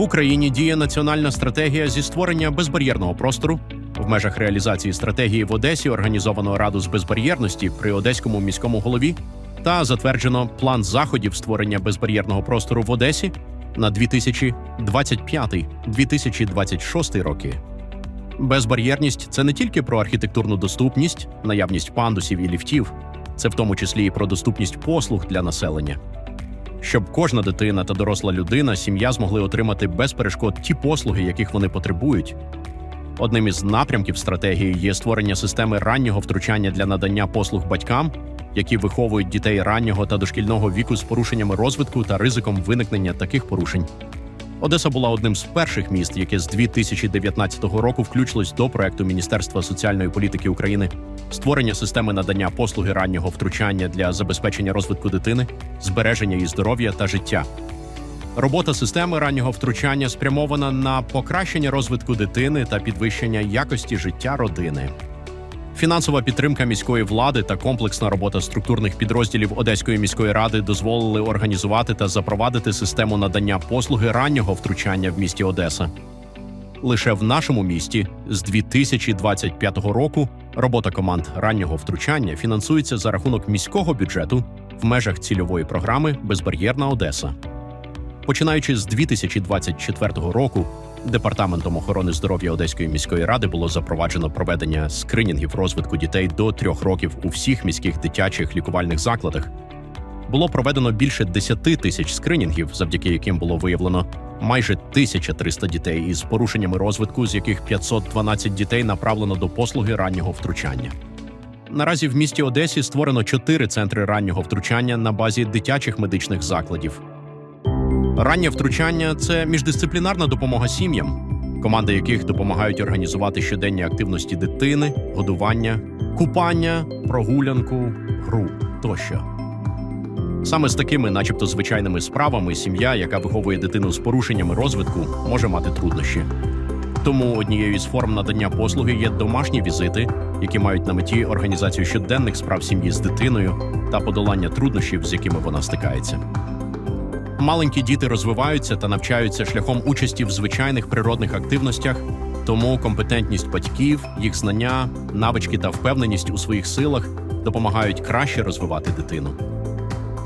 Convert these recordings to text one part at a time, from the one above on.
Україні діє національна стратегія зі створення безбар'єрного простору. В межах реалізації стратегії в Одесі організовано раду з безбар'єрності при одеському міському голові та затверджено план заходів створення безбар'єрного простору в Одесі на 2025-2026 роки. Безбар'єрність це не тільки про архітектурну доступність, наявність пандусів і ліфтів, це в тому числі і про доступність послуг для населення. Щоб кожна дитина та доросла людина, сім'я змогли отримати без перешкод ті послуги, яких вони потребують. Одним із напрямків стратегії є створення системи раннього втручання для надання послуг батькам, які виховують дітей раннього та дошкільного віку з порушеннями розвитку та ризиком виникнення таких порушень. Одеса була одним з перших міст, яке з 2019 року включилось до проекту Міністерства соціальної політики України створення системи надання послуги раннього втручання для забезпечення розвитку дитини, збереження її здоров'я та життя. Робота системи раннього втручання спрямована на покращення розвитку дитини та підвищення якості життя родини. Фінансова підтримка міської влади та комплексна робота структурних підрозділів Одеської міської ради дозволили організувати та запровадити систему надання послуги раннього втручання в місті Одеса. Лише в нашому місті з 2025 року робота команд раннього втручання фінансується за рахунок міського бюджету в межах цільової програми Безбар'єрна Одеса. Починаючи з 2024 року, департаментом охорони здоров'я Одеської міської ради було запроваджено проведення скринінгів розвитку дітей до трьох років у всіх міських дитячих лікувальних закладах. Було проведено більше 10 тисяч скринінгів, завдяки яким було виявлено майже 1300 дітей із порушеннями розвитку, з яких 512 дітей направлено до послуги раннього втручання. Наразі в місті Одесі створено чотири центри раннього втручання на базі дитячих медичних закладів. Раннє втручання це міждисциплінарна допомога сім'ям, команди яких допомагають організувати щоденні активності дитини, годування, купання, прогулянку, гру тощо. Саме з такими, начебто, звичайними справами, сім'я, яка виховує дитину з порушеннями розвитку, може мати труднощі. Тому однією із форм надання послуги є домашні візити, які мають на меті організацію щоденних справ сім'ї з дитиною та подолання труднощів, з якими вона стикається. Маленькі діти розвиваються та навчаються шляхом участі в звичайних природних активностях, тому компетентність батьків, їх знання, навички та впевненість у своїх силах допомагають краще розвивати дитину.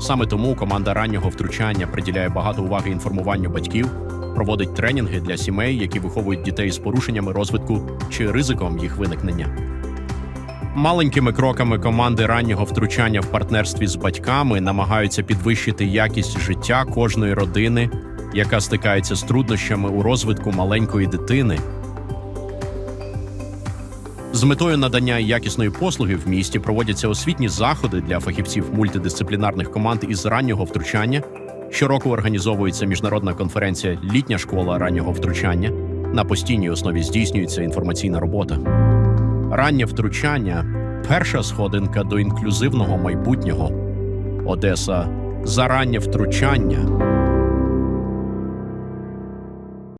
Саме тому команда раннього втручання приділяє багато уваги інформуванню батьків, проводить тренінги для сімей, які виховують дітей з порушеннями розвитку чи ризиком їх виникнення. Маленькими кроками команди раннього втручання в партнерстві з батьками намагаються підвищити якість життя кожної родини, яка стикається з труднощами у розвитку маленької дитини. З метою надання якісної послуги в місті проводяться освітні заходи для фахівців мультидисциплінарних команд із раннього втручання. Щороку організовується міжнародна конференція Літня школа раннього втручання. На постійній основі здійснюється інформаційна робота. Раннє втручання перша сходинка до інклюзивного майбутнього. Одеса за раннє втручання.